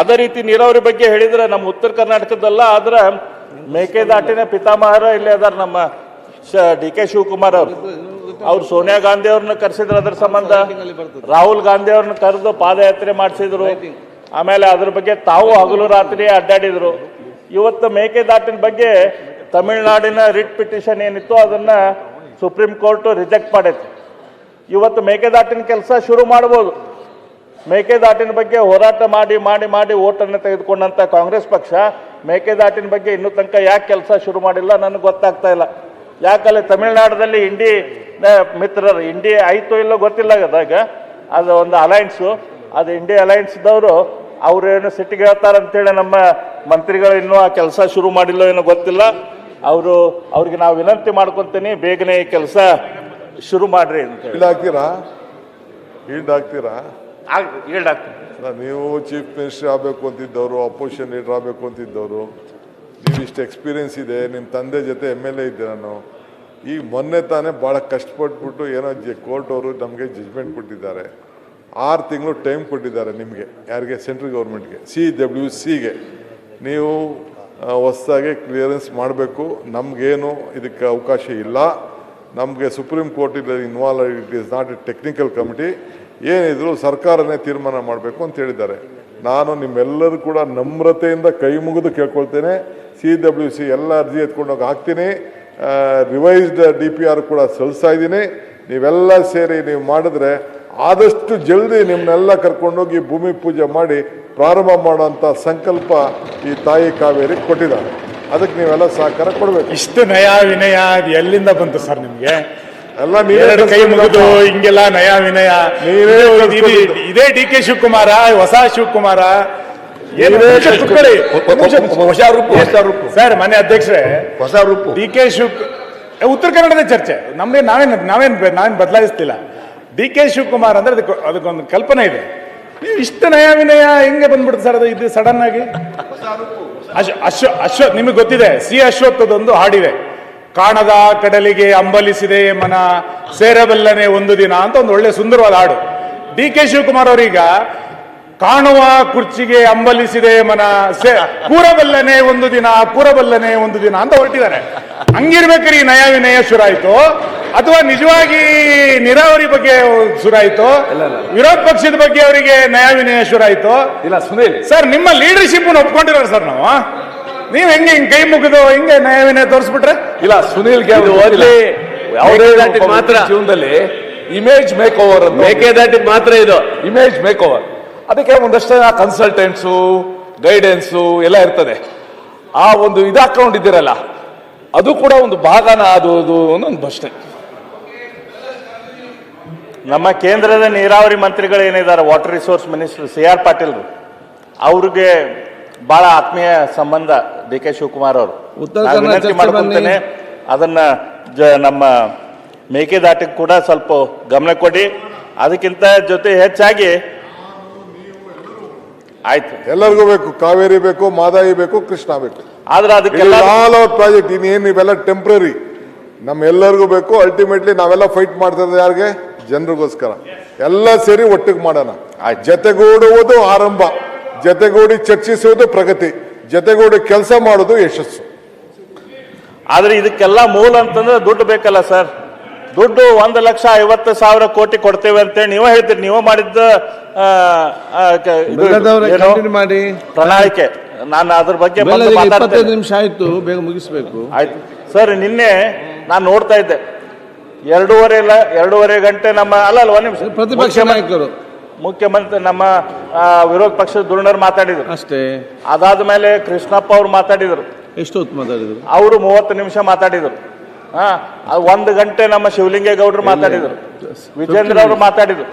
ಅದೇ ರೀತಿ ನೀರಾವರಿ ಬಗ್ಗೆ ಹೇಳಿದ್ರೆ ನಮ್ಮ ಉತ್ತರ ಕರ್ನಾಟಕದಲ್ಲ, ಆದ್ರೆ ಮೇಕೆದಾಟಿನ ಪಿತಾಮಹರ ಇಲ್ಲೇ ಅದಾರ ನಮ್ಮ ಡಿ ಕೆ ಶಿವಕುಮಾರ್ ಅವರು. ಅವ್ರು ಸೋನಿಯಾ ಗಾಂಧಿ ಅವ್ರನ್ನ ಕರೆಸಿದ್ರು ಅದ್ರ ಸಂಬಂಧ. ರಾಹುಲ್ ಗಾಂಧಿ ಅವ್ರನ್ನ ಕರೆದು ಪಾದಯಾತ್ರೆ ಮಾಡಿಸಿದ್ರು. ಆಮೇಲೆ ಅದ್ರ ಬಗ್ಗೆ ತಾವು ಹಗಲು ರಾತ್ರಿ ಅಡ್ಡಾಡಿದ್ರು. ಇವತ್ತು ಮೇಕೆದಾಟಿನ ಬಗ್ಗೆ ತಮಿಳುನಾಡಿನ ರಿಟ್ ಪಿಟಿಷನ್ ಏನಿತ್ತು ಅದನ್ನ ಸುಪ್ರೀಂ ಕೋರ್ಟ್ ರಿಜೆಕ್ಟ್ ಮಾಡೈತೆ ಇವತ್ತು ಮೇಕೆದಾಟಿನ ಕೆಲಸ ಶುರು ಮಾಡ್ಬೋದು. ಮೇಕೆದಾಟಿನ ಬಗ್ಗೆ ಹೋರಾಟ ಮಾಡಿ ಮಾಡಿ ಮಾಡಿ ಓಟನ್ನು ತೆಗೆದುಕೊಂಡಂಥ ಕಾಂಗ್ರೆಸ್ ಪಕ್ಷ ಮೇಕೆದಾಟಿನ ಬಗ್ಗೆ ಇನ್ನೂ ತನಕ ಯಾಕೆ ಕೆಲಸ ಶುರು ಮಾಡಿಲ್ಲ ನನಗೆ ಗೊತ್ತಾಗ್ತಾ ಇಲ್ಲ. ಯಾಕಲ್ಲಿ ತಮಿಳುನಾಡಲ್ಲಿ ಇಂಡಿ ಮಿತ್ರರು ಇಂಡಿ ಆಯಿತು ಇಲ್ಲೋ ಗೊತ್ತಿಲ್ಲ ಅದಾಗ ಅದು ಒಂದು ಅಲಯನ್ಸು ಅದು ಇಂಡಿ ಅಲಯನ್ಸ್ದವರು ಅವರೇನು ಸಿಟ್ಟಿಗೆ ಹೇಳ್ತಾರೆ ಅಂತೇಳಿ ನಮ್ಮ ಮಂತ್ರಿಗಳು ಇನ್ನೂ ಆ ಕೆಲಸ ಶುರು ಮಾಡಿಲ್ಲೋ ಏನೋ ಗೊತ್ತಿಲ್ಲ. ಅವರು, ಅವ್ರಿಗೆ ನಾವು ವಿನಂತಿ ಮಾಡ್ಕೊತೀನಿ, ಬೇಗನೆ ಈ ಕೆಲಸ ಶುರು ಮಾಡ್ರಿ ಅಂತ ಹಾಕ್ತೀರಾ? ಈಲ್ಡ್ ಹಾಕ್ತೀರಾ? ಆಗ್ ಹೇಳ್ಡಾಗ್ತೀನಿ ಅಲ್ಲ, ನೀವು ಚೀಫ್ ಮಿನಿಸ್ಟರ್ ಆಗಬೇಕು ಅಂತಿದ್ದವರು ಅಪೋಸಿಷನ್ ಲೀಡರ್ ಆಗಬೇಕು ಅಂತಿದ್ದವರು ನೀವು ಇಷ್ಟು ಎಕ್ಸ್ಪೀರಿಯನ್ಸ್ ಇದೆ ನಿಮ್ಮ ತಂದೆ ಜೊತೆ ಎಂ ಎಲ್ ಎ ಇದ್ದೆ ನಾನು ಈಗ ಮೊನ್ನೆ ತಾನೇ ಭಾಳ ಕಷ್ಟಪಟ್ಬಿಟ್ಟು ಏನೋ ಜೆ ಕೋರ್ಟ್ ಅವರು ನಮಗೆ ಜಜ್ಮೆಂಟ್ ಕೊಟ್ಟಿದ್ದಾರೆ. ಆರು ತಿಂಗಳು ಟೈಮ್ ಕೊಟ್ಟಿದ್ದಾರೆ ನಿಮಗೆ ಯಾರಿಗೆ? ಸೆಂಟ್ರಲ್ ಗೌರ್ಮೆಂಟ್ಗೆ ಸಿ ಡಬ್ಲ್ಯೂ ಸಿಗೆ ನೀವು ಹೊಸದಾಗಿ ಕ್ಲಿಯರೆನ್ಸ್ ಮಾಡಬೇಕು ನಮಗೇನು ಇದಕ್ಕೆ ಅವಕಾಶ ಇಲ್ಲ. ನಮಗೆ ಸುಪ್ರೀಂ ಕೋರ್ಟ್ ಇಲ್ಲ involve it is not a technical committee ಏನಿದ್ರು ಸರ್ಕಾರನೇ ತೀರ್ಮಾನ ಮಾಡಬೇಕು ಅಂತ ಹೇಳಿದ್ದಾರೆ. ನಾನು ನಿಮ್ಮೆಲ್ಲರೂ ಕೂಡ ನಮ್ರತೆಯಿಂದ ಕೈ ಮುಗಿದು ಕೇಳ್ಕೊಳ್ತೇನೆ. ಸಿ ಡಬ್ಲ್ಯೂ ಸಿ ಎಲ್ಲ ಅರ್ಜಿ ಎತ್ಕೊಂಡೋಗಿ ಹಾಕ್ತೀನಿ. ರಿವೈಸ್ಡ್ ಡಿ ಪಿ ಆರ್ ಕೂಡ ಸಲ್ಲಿಸ್ತಾ ಇದ್ದೀನಿ. ನೀವೆಲ್ಲ ಸೇರಿ ನೀವು ಮಾಡಿದ್ರೆ ಆದಷ್ಟು ಜಲ್ದಿ ನಿಮ್ಮನ್ನೆಲ್ಲ ಕರ್ಕೊಂಡೋಗಿ ಭೂಮಿ ಪೂಜೆ ಮಾಡಿ ಪ್ರಾರಂಭ ಮಾಡುವಂಥ ಸಂಕಲ್ಪ ಈ ತಾಯಿ ಕಾವೇರಿ ಕೊಟ್ಟಿದ್ದಾರೆ. ಅದಕ್ಕೆ ನೀವೆಲ್ಲ ಸಹಕಾರ ಕೊಡಬೇಕು. ಇಷ್ಟು ನಯ ವಿನಯ ಅದು ಎಲ್ಲಿಂದ ಬಂತು ಸರ್ ನಿಮ್ಗೆ? ಎಲ್ಲ ಎರಡು ಕೈ ಮುಗಿದು ಹಿಂಗೆಲ್ಲ ನಯ ವಿನಯ. ನೀವೇ ಇದು- ಡಿ ಕೆ ಶಿವಕುಮಾರ ಹೊಸ ಶಿವಕುಮಾರ. ಹೊಸ ರೂಪು ಹೊಸ ರೂಪು. ಸರ್ ಮನೆ ಅಧ್ಯಕ್ಷರೇ ಹೊಸ ರೂಪು. ಡಿ ಕೆ ಶಿವ್ ಏ, ಉತ್ತರ ಕನ್ನಡದ ಚರ್ಚೆ. ನಮ್ದೇ ನಾವೇನ್ ನಾವೇನ್ ನಾವೇನು ನಾವೇನ್ ಬದಲಾಯಿಸ್ತಿಲ್ಲ. ಡಿ ಕೆ ಶಿವಕುಮಾರ್ ಅಂದ್ರೆ ಅದಕ್ಕೆ ಅದಕ್ಕೊಂದು ಕಲ್ಪನೆ ಇದೆ. ನೀವು ಇಷ್ಟು ನಯ ವಿನಯ ಹೆಂಗೆ ಬಂದ್ಬಿಡ್ತು ಸರ್ ಅದು ಇದು ಸಡನ್ ಆಗಿ ಅಶ್ ಅಶ್ವ ಅಶ್ವ ನಿಮಗೆ ಗೊತ್ತಿದೆ ಸಿ ಅಶ್ವತ್ಥದೊಂದು ಹಾಡಿದೆ. ಕಾಣದ ಕಡಲಿಗೆ ಅಂಬಲಿಸಿದೆ ಮನ ಸೇರಬಲ್ಲನೆ ಒಂದು ದಿನ ಅಂತ ಒಂದು ಒಳ್ಳೆ ಸುಂದರವಾದ ಹಾಡು. ಡಿ ಕೆ ಶಿವಕುಮಾರ್ ಅವರೀಗ ಕಾಣುವ ಕುರ್ಚಿಗೆ ಅಂಬಲಿಸಿದೆ ಮನ ಸೇ ಕೂರಬಲ್ಲನೆ ಒಂದು ದಿನ ಕೂರಬಲ್ಲನೆ ಒಂದು ದಿನ ಅಂತ ಹೊರಟಿದ್ದಾರೆ. ಹಂಗಿರ್ಬೇಕ್ರಿ ಈ ನಯ ವಿನಯ ಶುರಾಯ್ತು. ಅಥವಾ ನಿಜವಾಗಿ ನೀರಾವರಿ ಬಗ್ಗೆ ಶುರಾಯ್ತು. ವಿರೋಧ ಪಕ್ಷದ ಬಗ್ಗೆ ಅವರಿಗೆ ನಯ ವಿನಯ ಶುರಾಯ್ತು. ಇಲ್ಲ ಸುನೀಲ್ ಸರ್ ನಿಮ್ಮ ಲೀಡರ್ಶಿಪ್ ಒಪ್ಕೊಂಡಿರೋ ಸರ್ ನಾವು. ನೀವ್ ಹೆಂಗೆ ಹಿಂಗ್ ಕೈ ಮುಗಿದು ಹಿಂಗೆ ನಯವಿನ ತೋರಿಸ್ಬಿಟ್ರೆ? ಇಲ್ಲ ಸುನೀಲ್ ಮಾತ್ರ. ಜೀವನದಲ್ಲಿ ಇಮೇಜ್ ಮೇಕ್ ಓವರ್ ಮೇಕೆದಾಟಿಗೆ ಮಾತ್ರ ಇದು. ಇಮೇಜ್ ಮೇಕ್ ಓವರ್ ಅದಕ್ಕೆ ಒಂದಷ್ಟು ಜನ ಕನ್ಸಲ್ಟೆಂಟ್ಸು ಗೈಡೆನ್ಸು ಎಲ್ಲ ಇರ್ತದೆ. ಆ ಒಂದು ಇದು ಹಾಕೊಂಡಿದ್ದೀರಲ್ಲ ಅದು ಕೂಡ ಒಂದು ಭಾಗನ ಅದು ಅದು ಅನ್ನೋ ಒಂದು ಪ್ರಶ್ನೆ ನಮ್ಮ ಕೇಂದ್ರದ ನೀರಾವರಿ ಮಂತ್ರಿಗಳು ಏನಿದ್ದಾರೆ water resource minister C R Patil ಅವ್ರಿಗೆ ಬಹಳ ಆತ್ಮೀಯ ಸಂಬಂಧ ಡಿ ಕೆ ಶಿವಕುಮಾರ್ ಅವರು. ವಿನಂತಿ ಮಾಡ್ಕೊಂತೇನೆ ಅದನ್ನ ಜ ನಮ್ಮ ಮೇಕೆದಾಟಿಗೆ ಕೂಡ ಸ್ವಲ್ಪ ಗಮನ ಕೊಡಿ. ಅದಕ್ಕಿಂತ ಜೊತೆ ಹೆಚ್ಚಾಗಿ ಆಯ್ತು. ಎಲ್ಲರಿಗೂ ಬೇಕು ಕಾವೇರಿ ಬೇಕು ಮಾದಾಯಿ ಬೇಕು ಕೃಷ್ಣ ಬೇಕು. ಆದ್ರೆ ಅದಕ್ಕೆಲ್ಲ ಆಲ್ ಔಟ್ ಪ್ರಾಜೆಕ್ಟ್ ಇನ್ನೇನು ಇವೆಲ್ಲ ಟೆಂಪ್ರರಿ ನಮ್ಮೆಲ್ಲರಿಗೂ ಬೇಕು ಅಲ್ಟಿಮೇಟ್ಲಿ ನಾವೆಲ್ಲ ಫೈಟ್ ಮಾಡ್ತಾ ಇರೋದು ಯಾರಿಗೆ? ಜನರಿಗೋಸ್ಕರ. ಎಲ್ಲ ಸೇರಿ ಒಟ್ಟಿಗೆ ಮಾಡೋಣ. ಆಯ್ತು. ಜತೆಗೂಡುವುದು ಆರಂಭ. ಜತೆಗೂಡಿ ಚರ್ಚಿಸುವುದು ಪ್ರಗತಿ ಜತೆಗೂಡಿ ಕೆಲಸ ಮಾಡೋದು ಯಶಸ್ಸು. ಆದ್ರೆ ಇದಕ್ಕೆಲ್ಲ ಮೂಲ ಅಂತಂದ್ರೆ ದುಡ್ಡು ಬೇಕಲ್ಲ ಸರ್. ದುಡ್ಡು ಒಂದು ಲಕ್ಷ ಐವತ್ತು ಸಾವಿರ ಕೋಟಿ ಕೊಡ್ತೇವೆ ಅಂತೇಳಿ ನೀವೇ ಹೇಳ್ತೀರಿ ನೀವು ಮಾಡಿದ್ದ ಪ್ರಣಾಳಿಕೆ. ನಾನು ಅದ್ರ ಬಗ್ಗೆ ನಿಮಿಷ ಆಯ್ತು ಬೇಗ ಮುಗಿಸ್ಬೇಕು. ಆಯ್ತು. ಸರ್ ನಿನ್ನೆ ನಾನು ನೋಡ್ತಾ ಇದ್ದೆ. ಎರಡೂವರೆ ಇಲ್ಲ ಎರಡೂವರೆ ಗಂಟೆ ನಮ್ಮ ಅಲ್ಲ ಅಲ್ಲ ಒಂದ್ ನಿಮಿಷ. ಪ್ರತಿಪಕ್ಷ ನಾಯಕರು. ಮುಖ್ಯಮಂತ್ರಿ ನಮ್ಮ ವಿರೋಧ ಪಕ್ಷದ ಧುರೀಣರು ಮಾತಾಡಿದ್ರು. ಅಷ್ಟೇ. ಅದಾದ ಮೇಲೆ ಕೃಷ್ಣಪ್ಪ ಅವ್ರು ಮಾತಾಡಿದರು. ಎಷ್ಟು ಹೊತ್ತು ಮಾತಾಡಿದ್ರು? ಅವರು ಮೂವತ್ತು ನಿಮಿಷ ಮಾತಾಡಿದ್ರು. ಹಾ ಒಂದು ಗಂಟೆ ನಮ್ಮ ಶಿವಲಿಂಗೇಗೌಡರು ಮಾತಾಡಿದರು. ವಿಜೇಂದ್ರ ಅವರು ಮಾತಾಡಿದ್ರು.